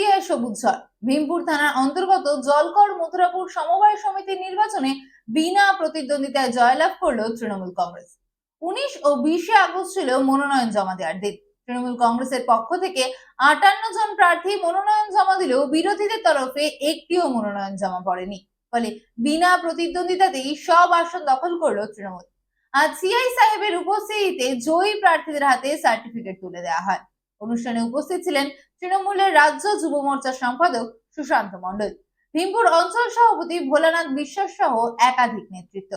নদিয়ায় সবুজ ঝড়। ভীমপুর থানার অন্তর্গত জলকর মথুরাপুর সমবায় সমিতির নির্বাচনে বিনা প্রতিদ্বন্দ্বিতায় জয়লাভ করল তৃণমূল কংগ্রেস। উনিশ ও বিশে আগস্ট ছিল মনোনয়ন জমা দেওয়ার দিন। তৃণমূল কংগ্রেসের পক্ষ থেকে আটান্ন জন প্রার্থী মনোনয়ন জমা দিলেও বিরোধীদের তরফে একটিও মনোনয়ন জমা পড়েনি। ফলে বিনা প্রতিদ্বন্দ্বিতাতেই সব আসন দখল করল তৃণমূল। আজ সিআই সাহেবের উপস্থিতিতে জয়ী প্রার্থীদের হাতে সার্টিফিকেট তুলে দেওয়া হয়। অনুষ্ঠানে উপস্থিত ছিলেন তৃণমূলের রাজ্য যুব মোর্চার সম্পাদক সুশান্ত মন্ডল ভীমপুর অঞ্চল সভাপতি ভোলানাথ বিশ্বাস সহ একাধিক নেতৃত্ব।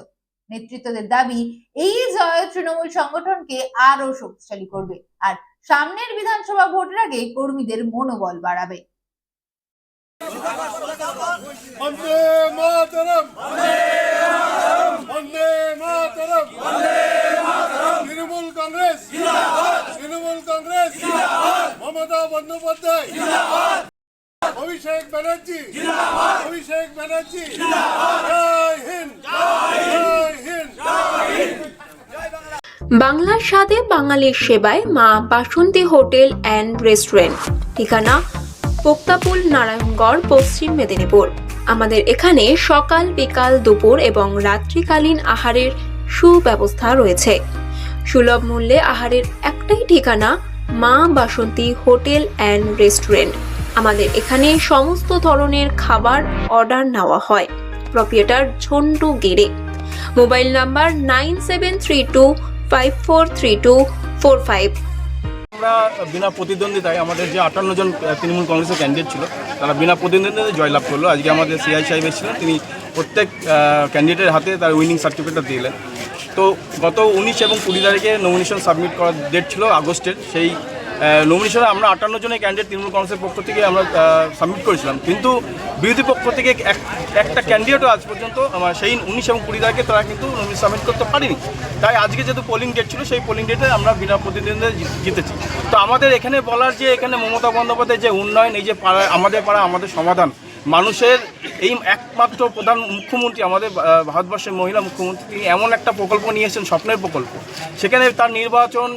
নেতৃত্বদের দাবি, এই জয় তৃণমূল সংগঠনকে আরও শক্তিশালী করবে আর সামনের বিধানসভা ভোটের আগে কর্মীদের মনোবল বাড়াবে। মাতরম! বন্দ্যোপাধ্যায়। অভিষেক ব্যানার্জি। অভিষেক ব্যানার্জি। জয় হিন্দ। জয় হিন্দ। বাংলার স্বাদে বাঙালির সেবায় মা বাসন্তী হোটেল অ্যান্ড রেস্টুরেন্ট। ঠিকানা পোক্তাপুল নারায়ণগড় পশ্চিম মেদিনীপুর। আমাদের এখানে সকাল বিকাল দুপুর এবং রাত্রিকালীন আহারের সুব্যবস্থা রয়েছে। সুলভ মূল্যে আহারের একটাই ঠিকানা মা বাসন্তী হোটেল অ্যান্ড রেস্টুরেন্ট। আমাদের এখানে সমস্ত ধরনের খাবার অর্ডার নেওয়া হয়। প্রপিয়েটার ঝন্টু গেড়ে mobile number nine seven three two five four three two four five. আমরা বিনা প্রতিদ্বন্দ্বিতায় আমাদের যে আটান্ন জন তৃণমূল কংগ্রেসের ক্যান্ডিডেট ছিল, তারা বিনা প্রতিদ্বন্দ্বিতায় জয়লাভ করল। আজকে আমাদের সিআই সাহেব এসেছিলেন তিনি প্রত্যেক ক্যান্ডিডেটের হাতে তার উইনিং সার্টিফিকেটটা দিলেন। তো গত উনিশ এবং কুড়ি তারিখে নমিনেশন সাবমিট করার ডেট ছিল আগস্টের, সেই নমিনেশনে আমরা আটান্ন জনের ক্যান্ডিডেট তৃণমূল কংগ্রেসের পক্ষ থেকে আমরা সাবমিট করেছিলাম। কিন্তু বিরোধী পক্ষ থেকে এক- একটা ক্যান্ডিডেটও আজ পর্যন্ত আমার সেই উনিশ এবং কুড়ি তারিখে তারা কিন্তু নমিনেশন সাবমিট করতে পারেনি। তাই আজকে যেহেতু পোলিং ডেট ছিল, সেই পোলিং ডেটে আমরা বিনা প্রতিদ্বন্দ্বিতায় জি- জিতেছি। তো আমাদের এখানে বলার যে এখানে মমতা বন্দ্যোপাধ্যায় যে উন্নয়ন, এই যে পাড়া আমাদের পাড়া, আমাদের সমাধান মানুষের এই একমাত্র প্রধান মুখ্যমন্ত্রী আমাদের ভারতবর্ষের মহিলা মুখ্যমন্ত্রী, তিনি এমন একটা প্রকল্প নিয়ে এসেছেন স্বপ্নের প্রকল্প। সেখানে তার নির্বাচন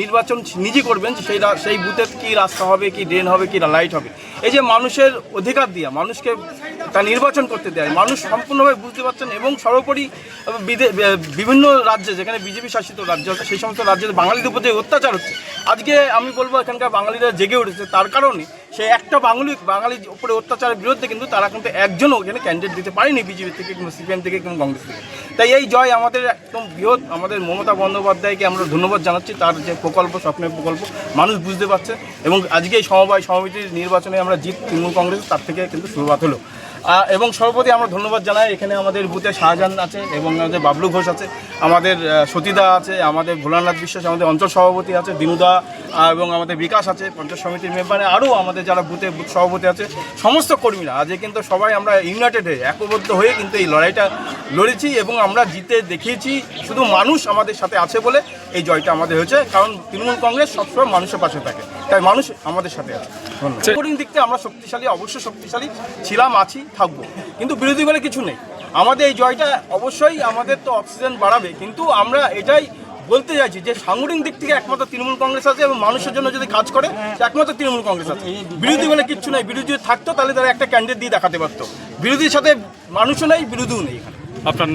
নির্বাচন নিজে করবেন যে সেই সেই বুথের কী রাস্তা হবে, কি ড্রেন হবে, কি লাইট হবে। এই যে মানুষের অধিকার দিয়া, মানুষকে তা নির্বাচন করতে দেয়, মানুষ সম্পূর্ণভাবে বুঝতে পারছেন এবং সর্বোপরি বিভিন্ন রাজ্যে, যেখানে বিজেপি শাসিত রাজ্য সেই সমস্ত রাজ্যে বাঙালিদের উপর যে অত্যাচার হচ্ছে, আজকে আমি বলব এখানকার বাঙালিরা জেগে উঠেছে, তার কারণে সে একটা বাঙালি বাঙালির উপরে অত্যাচারের বিরুদ্ধে কিন্তু তারা কিন্তু একজনও ওখানে ক্যান্ডিডেট দিতে পারেনি, বিজেপি থেকে কিংবা সিপিএম থেকে কিংবা কংগ্রেস থেকে। তাই এই জয় আমাদের একদম বৃহৎ, আমাদের মমতা বন্দ্যোপাধ্যায়কে আমরা ধন্যবাদ জানাচ্ছি, তার যে প্রকল্প, স্বপ্নের প্রকল্প, মানুষ বুঝতে পারছে এবং আজকে এই সমবায় সমিতির নির্বাচনে আমরা জিত তৃণমূল কংগ্রেস, তার থেকে কিন্তু শুরুয়াত হলো। এবং সর্বপ্রতি আমরা ধন্যবাদ জানাই, এখানে আমাদের বুথে শাহজাহান আছে এবং আমাদের বাবলু ঘোষ আছে। আমাদের সতীদা আছে আমাদের ভোলানাথ বিশ্বাস আমাদের অঞ্চল সভাপতি আছে দিনুদা এবং আমাদের বিকাশ আছে পঞ্চায়েত সমিতির মেম্বারে আরও আমাদের যারা বুথে বুথ সভাপতি আছে সমস্ত কর্মীরা। আজকে কিন্তু সবাই আমরা ইউনাইটেড হয়ে একবদ্ধ হয়ে কিন্তু এই লড়াইটা লড়েছি এবং আমরা জিতে দেখিয়েছি। শুধু মানুষ আমাদের সাথে আছে বলে এই জয়টা আমাদের হয়েছে কারণ তৃণমূল কংগ্রেস সবসময় মানুষের পাশে থাকে। তাই মানুষ আমাদের সাথে আছে। রেকর্ডিং দিক থেকে আমরা শক্তিশালী অবশ্যই শক্তিশালী ছিলাম আছি থাকব। কিন্তু বিরোধী বলে কিছু নেই। আমাদের এই জয়টা অবশ্যই আমাদের তো অক্সিজেন বাড়াবে, কিন্তু আমরা এটাই বলতে চাইছি যে সাংগঠনিক দিক থেকে একমাত্র তৃণমূল কংগ্রেস আছে এবং মানুষের জন্য যদি কাজ করে একমাত্র তৃণমূল কংগ্রেস আছে। বিরোধী বলে কিচ্ছু নাই, বিরোধী থাকতো তাহলে তারা একটা ক্যান্ডিডেট দিয়ে দেখাতে পারতো। বিরোধীর সাথে মানুষও নেই, বিরোধীও নেই এখানে। আপনার